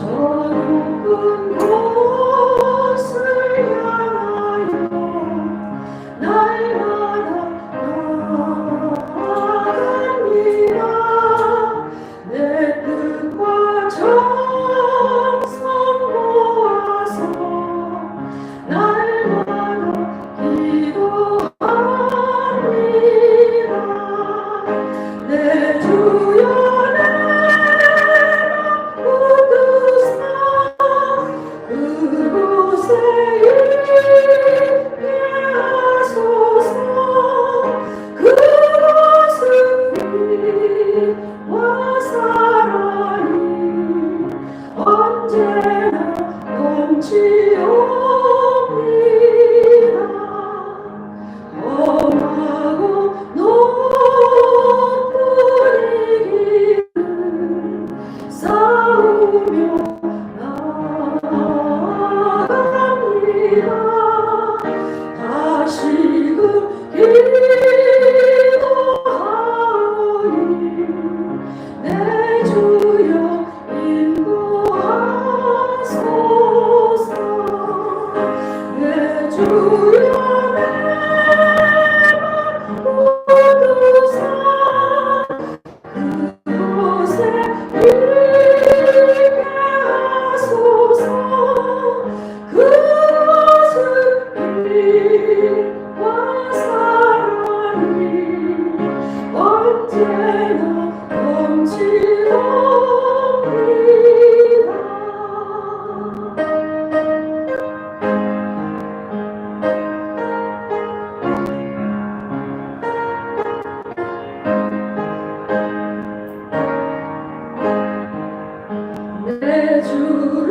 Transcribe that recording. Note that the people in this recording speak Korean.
Oh, good morning. Yeah. 주